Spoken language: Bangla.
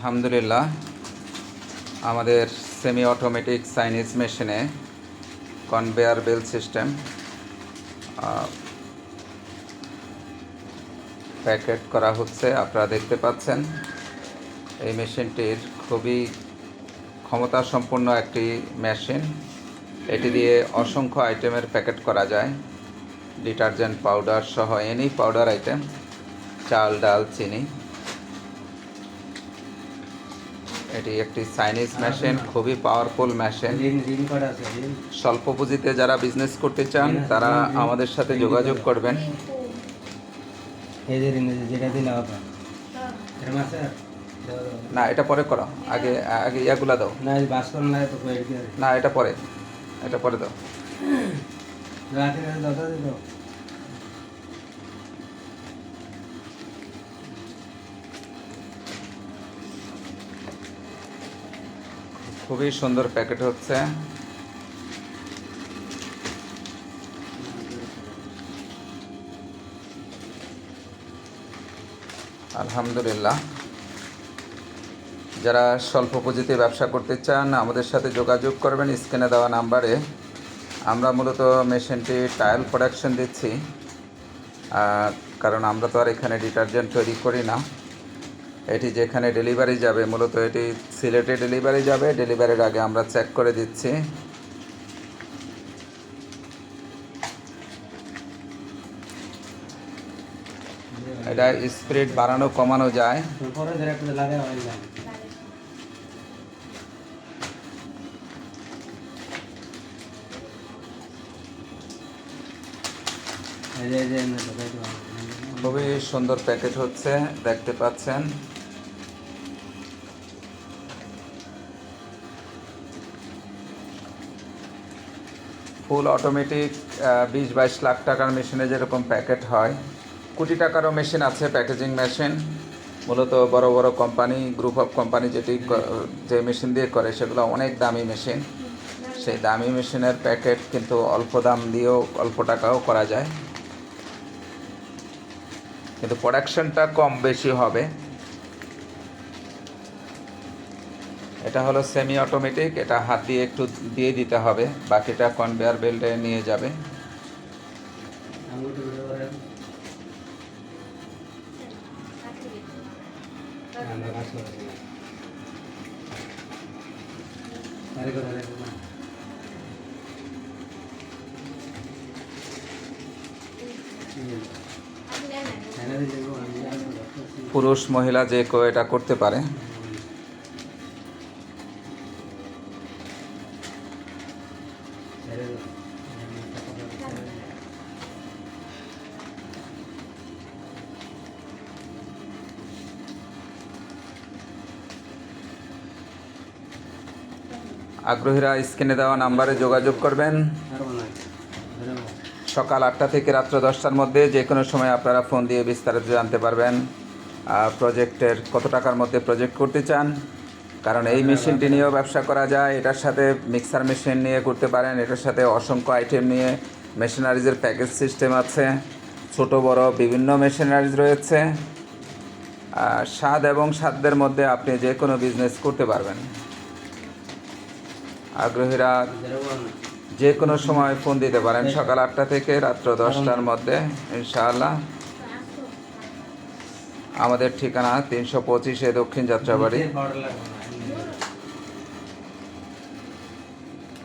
আলহামদুলিল্লাহ, আমাদের সেমি অটোমেটিক চাইনিজ মেশিনে কনভেয়ার বেল সিস্টেম প্যাকেট করা হচ্ছে, আপনারা দেখতে পাচ্ছেন। এই মেশিনটির খুবই ক্ষমতা সম্পন্ন একটি মেশিন এটি দিয়ে অসংখ্য আইটেমের প্যাকেট করা যায়। ডিটারজেন্ট পাউডার সহ এনি পাউডার আইটেম চাল, ডাল, চিনি। এটি একটি চাইনিজ মেশিন খুবই পাওয়ারফুল মেশিন স্বল্প পুঁজিতে যারা বিজনেস করতে চান তারা আমাদের সাথে যোগাযোগ করবেন। এই যে ঋণ আছে, যেটা দিলে হবে এরকম আছে? দাও, দাও। না এটা পরে করো। আগে আগে ইয়াগুলা দাও। না এটা পরে। এটা পরে দাও রাতে রাতে দাও দাও দাও খুবই সুন্দর প্যাকেট হচ্ছে। আলহামদুলিল্লাহ। যারা স্বল্প পুঁজিতে ব্যবসা করতে চান, আমাদের সাথে যোগাযোগ করবেন স্ক্রিনে দেওয়া নাম্বারে। আমরা মূলত মেশিনটি টাইল প্রোডাকশন দিচ্ছি কারণ আমরা তো আর এখানে ডিটারজেন্ট তৈরি করি না। এটি যেখানে ডেলিভারি যাবে মূলত এটি সিলেটে ডেলিভারি যাবে ডেলিভারির আগে আমরা চেক করে দিচ্ছি এটা স্পিড বাড়ানো কমানো যায় হয় এই যে এই যে খুবই সুন্দর প্যাকেট হচ্ছে, দেখতে পাচ্ছেন। ফুল অটোমেটিক বিশ বাইশ লাখ টাকার মেশিনে যেরকম প্যাকেট হয়। কোটি টাকারও মেশিন আছে, প্যাকেজিং মেশিন। মূলত বড় বড় কোম্পানি, গ্রুপ অফ কোম্পানি যেটি যে মেশিন দিয়ে করে, সেগুলো অনেক দামি মেশিন। সেই দামি মেশিনের প্যাকেট কিন্তু অল্প দাম দিয়েও, অল্প টাকাও করা যায়। কিন্তু প্রোডাকশনটা কম বেশি হবে। এটা হলো সেমি অটোমেটিক এটা হাত দিয়ে একটু দিয়ে দিতে হবে, বাকিটা কনভেয়ার বেল্টে নিয়ে যাবে। আঙুলটা ধরে ধরে আমরা কাজ করছি না আরে করে আরে করে এনে দিলে গো আমি আর করতেছি পুরুষ, মহিলা যে কেউ এটা করতে পারে আগ্রহীরা স্ক্রিনে দেওয়া নাম্বারে যোগাযোগ করবেন। সকাল আটটা থেকে রাত্র দশটার মধ্যে যে কোনো সময় আপনারা ফোন দিয়ে বিস্তারিত জানতে পারবেন প্রজেক্টের কত টাকার মধ্যে প্রজেক্ট করতে চান? কারণ এই মেশিনটি নিয়েও ব্যবসা করা যায়, এটার সাথে মিক্সার মেশিন নিয়ে করতে পারেন, এটার সাথে অসংখ্য আইটেম নিয়ে মেশিনারিজের প্যাকেজ সিস্টেম আছে, ছোট, বড় বিভিন্ন মেশিনারিজ রয়েছে। স্বাদ এবং সাধ্যের মধ্যে আপনি যে কোনো বিজনেস করতে পারবেন। আগ্রহীরা যে কোনো সময় ফোন দিতে পারেন, সকাল আটটা থেকে রাত্র দশটার মধ্যে, ইনশাআল্লাহ। আমাদের ঠিকানা তিনশো পঁচিশে দক্ষিণ যাত্রাবাড়ি।